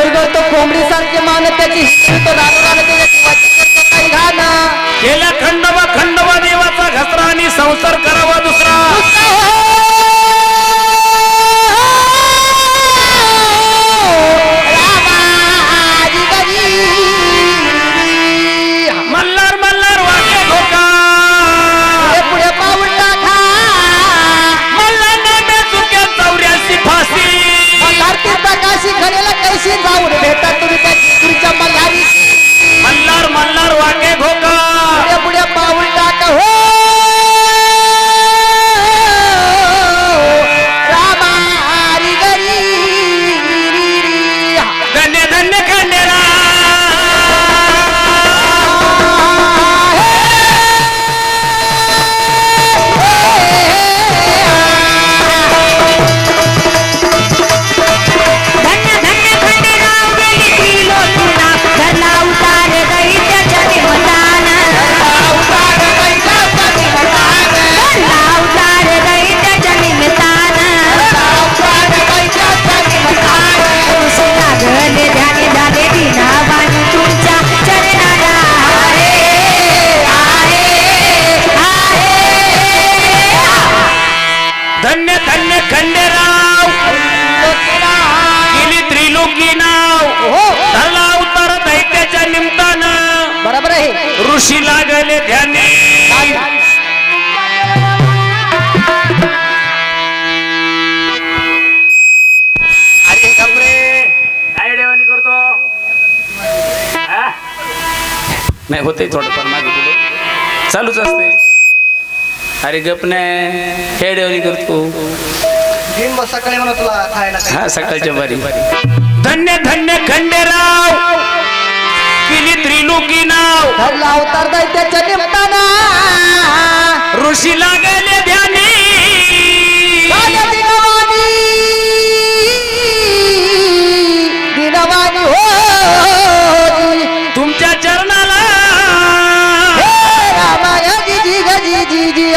ठोंबरी सारखे मान त्याची हिंदू दारू खंडवा खंडवा देवाचा घसरा आणि संसार करावा दुसरा खंडेराव. गेली त्रिलोकी नाव. धरला उतार दैत्याच्या निमतानं. बरोबर आहे. ऋषी लागले ध्यानी. अरे कपडे काय डेवानी करतो? हा? नाही होते थोडंफार मागे पुढे. चालूच असते अरे गप नाही हे डेवानी करतो. भीम सकाळी म्हणा तुला खायला हा सकाळच्या बारी. धन्य धन्य खंडेराव केली त्रिलोकी नाव. धरला अवतार दैत्याच्या निमताना. ऋषी कीजिए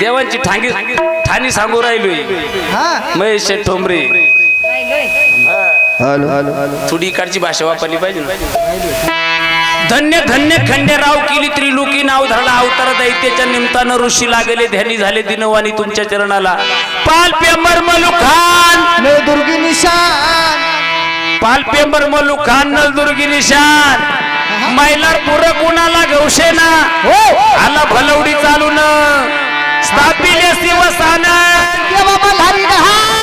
देवांची ठांगी ठाणी सांगू राहिलोय हा. महेश ठोंबरे. थोडी इकडची भाषा वापरली पाहिजे ना. धन्य धन्य खंडेराव केली त्रिलोकी नाव धरला अवतार दैत्याच्या निमतानं ऋषी लागले ध्यानी झाले दिनवानी तुमच्या चरणाला. पाल पेंबर मलू खान दुर्गी निशान. पाल पेंबर मलू खान नलदुर्गी निशान. मैलार पुर कुणाला गौशेना हो. आला भलवडी ದಿವಸನ